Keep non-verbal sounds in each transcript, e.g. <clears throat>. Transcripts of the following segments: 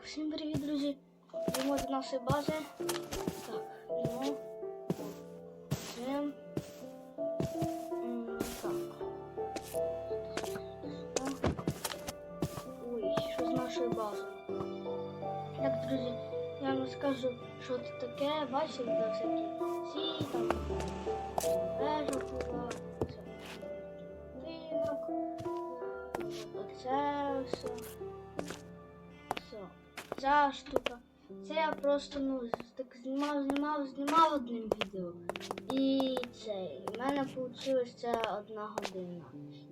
Так, всім привіт, друзі. Йдемо до нашої бази. Так, йдемо. Жим. Так. Ой, що з нашою базою? Так, друзі, я вам скажу, що це таке. Бачите, де всякі ці там вежа була, Ця штука. Це я просто ну, так знімав, знімав, знімав одним відео. І це. В мене вийшло одна година.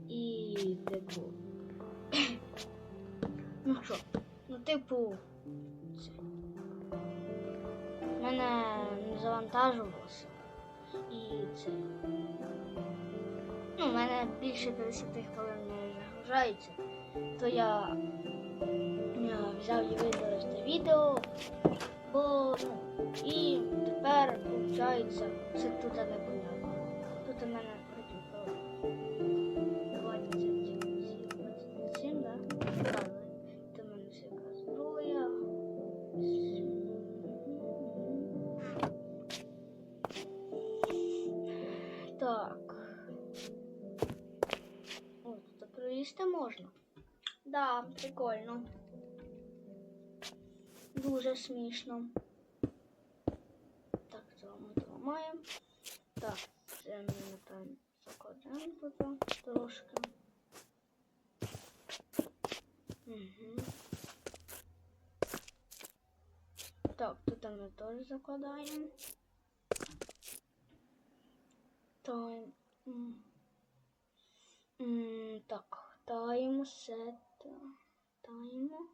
І типу. <clears throat> ну що, ну типу. Це. В мене не завантажувалося. І це. Ну, в мене більше 50 хвилин не загружається. То я відео, бо і тепер виходить, це тут не непонятно. Тут у мене вроді би 27, да? Так, це мене всяка зброя. Так. О, тут проїсти можна. Да, прикольно. Дуже смішно. Так, це ми зламаємо. Так, це ми, напевно, закладемо тут трошки. Угу. Так, тут ми теж закладаємо. Тайм. Так, тайм сет. Тайм.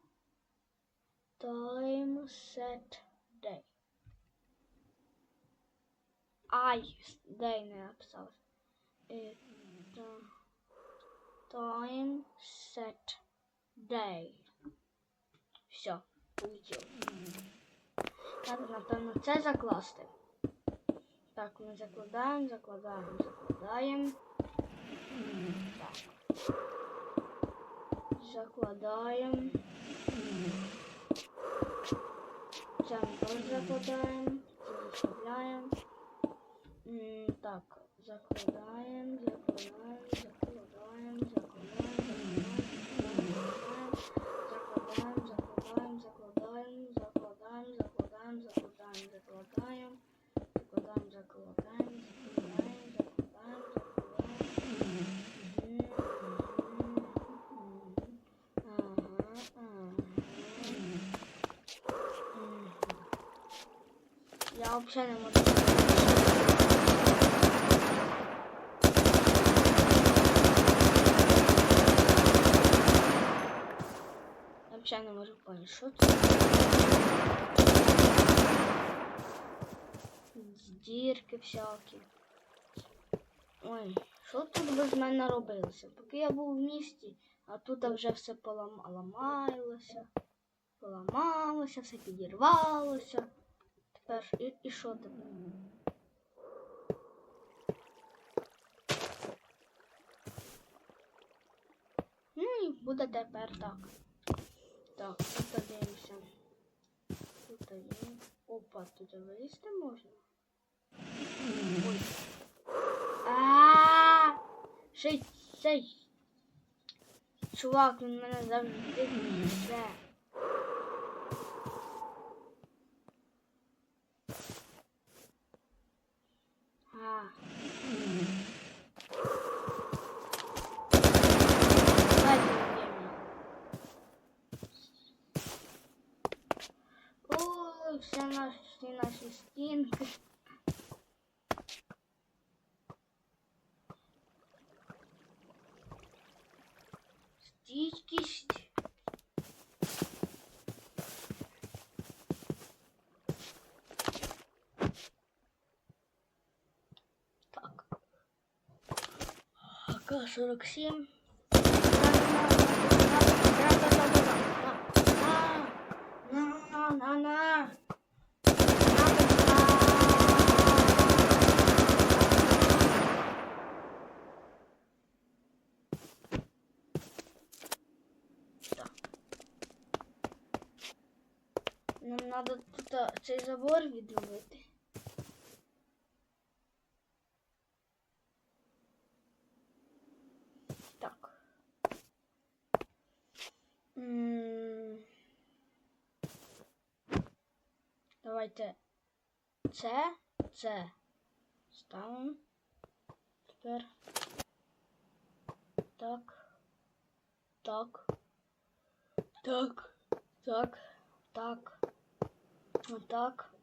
Time set day. Ай, day не написав. Е, Time set day. Все, полетіло. Треба, напевно, це закласти. Так, ми закладаємо, закладаємо, закладаємо. Так. Закладаємо. Чам теж закладаємо, виставляємо. Так, закладаємо, закладаємо, закладаємо, закладаємо. Я взагалі не можу. Я взагалі не можу поняти, що це. Дірки всякі. Ой, що тут без мене робилося? Поки я був в місті, а тут вже все поламалося, поламалося, все підірвалося. Тепер і, і що тепер? Ну і буде тепер так. Так, тут подивимося. Тут є. Опа, тут вилізти можна. Ой. А Ще й цей. Чувак, він мене завжди все. К 47. Нам треба тут цей забор відновити. Це, це ставимо. Тепер так. Так. Так. Так. Так. Отак.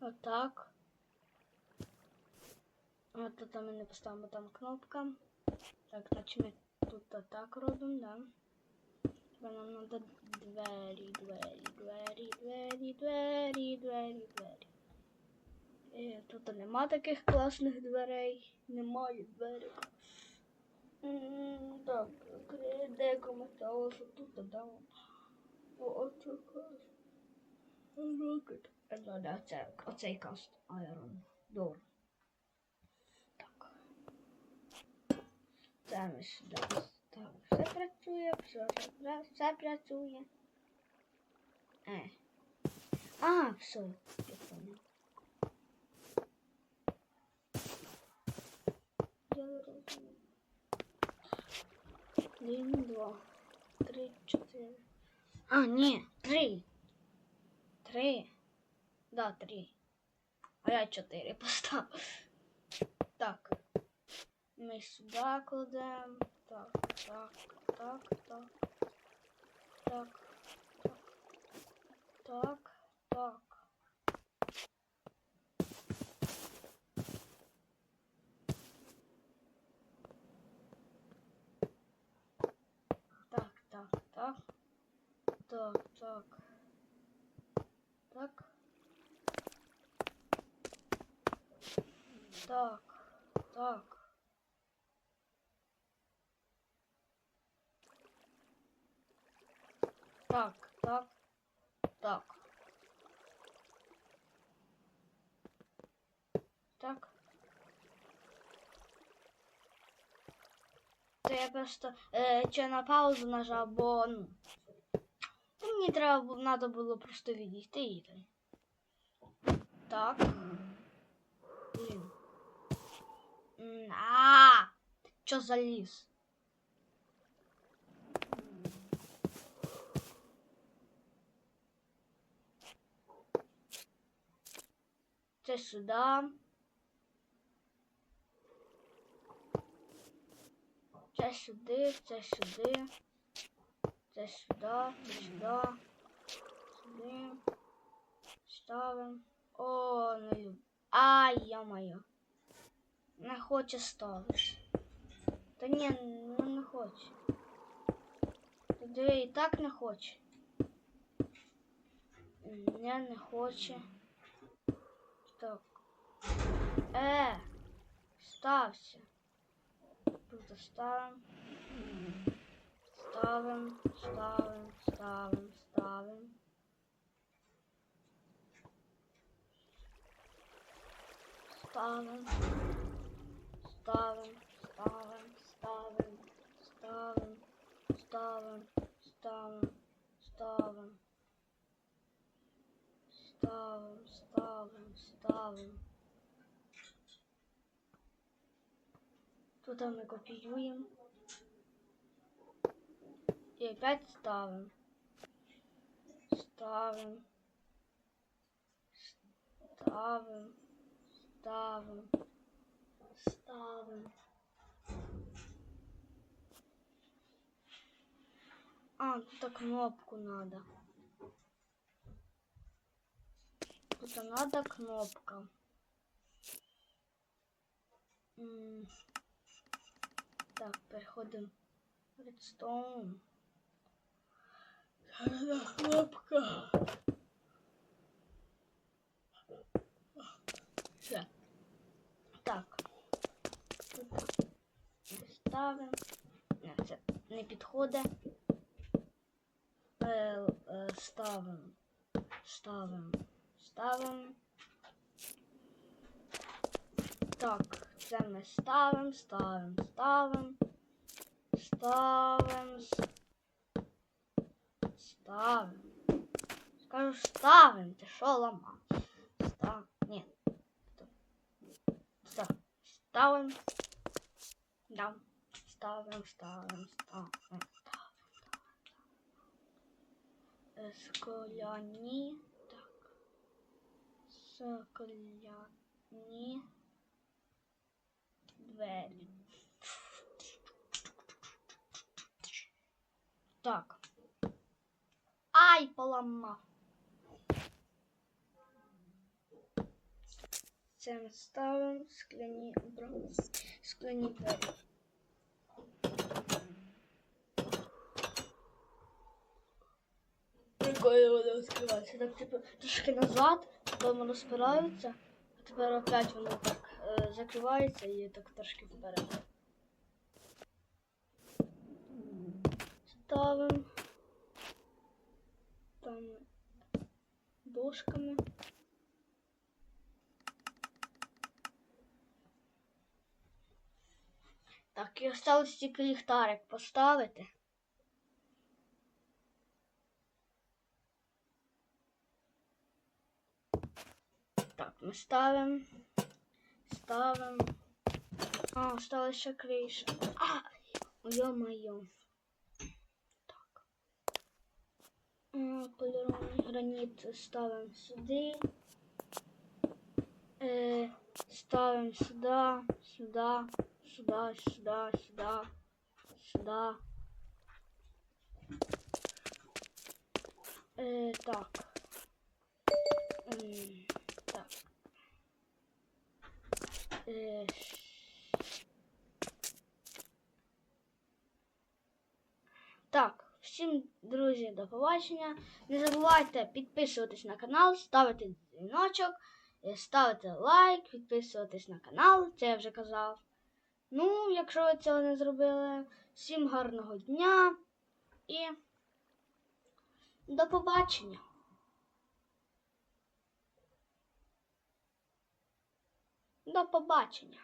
Отак. От тут ми не поставимо там кнопка. Так, значить ми тут отак робимо, да. Нам треба двері, двері, двері, двері, двері, двері, двері. Е, Тут нема таких класних дверей. Немає дверей. Так, декому сталося тут, да. О, така. Рокет. Ну, да, це, оцей каст Iron Door. Так. Це ми сюди ставимо. Все працює, все, все працює. Е. А, все, я понял. Я розумію. Один, два, три, чотири. А, ні, три. Три. Да, три. А я чотири поставив. Так. Ми сюди кладемо. Так, так, так. Так. Так. Так. Так. Так, так, так. Так, так. Так. Так, так. Так, так, так. Так. Це я просто е, чи на паузу нажав, бо ну. Мені треба надо було просто відійти і так. Так. Блін. А, ти чо заліз? Це сюди. Це сюди, це сюди. Це сюди, сюди. Сюди. Ставимо. О, не люб. Ай, я-моє. Не хоче ставити. Та ні, ну не хоче. Та диви, і так не хоче. Не, не хоче. Так. Е, стався. Тут ставим. Ставим, ставим, ставим, ставим. Ставим. Ставим, ставим, ставим, ставим, ставим, ставим, ставим. Ставим, ставим, ставим. Тут ми копіюємо. І опять ставим. Ставим. Ставим. Ставим. Ставим. А, тут кнопку надо. Тут надо кнопка. М, Так, переходимо Redstone. Надо кнопка. Все. Так. Ставимо. Не, це не підходить. Е, е, ставимо. Ставимо. Ставимо. Так, це ми ставимо, ставимо, ставимо. Ставимо. Ставимо. Кажу, ставим, ти що ламав? Став. Ні. Став. Ставим. Да. Ставим, ставим, ставим, ставим. Е, Скляні. Так. Скляні. Двері. Так. Ай, поламав. Це ми ставимо скляні скляні двері. Прикольно воно відкривається. Так, типу, трішки назад, коли воно спирається, а тепер опять воно так е, закривається і так трошки вперед. Ставимо там дошками. Так, і осталось тільки ліхтарик поставити. Так, ми ставимо. Ставимо. А, осталась ще криша. А, ё-моё. Так. Полірований граніт ставимо сюди. Е, ставимо сюди, сюди, сюди, сюди, сюди, сюди. Е, так. М, Так. Е, Так, всім, друзі, до побачення. Не забувайте підписуватись на канал, ставити дзвіночок, е, ставити лайк, підписуватись на канал, це я вже казав. Ну, якщо ви цього не зробили, всім гарного дня і до побачення. До побачення.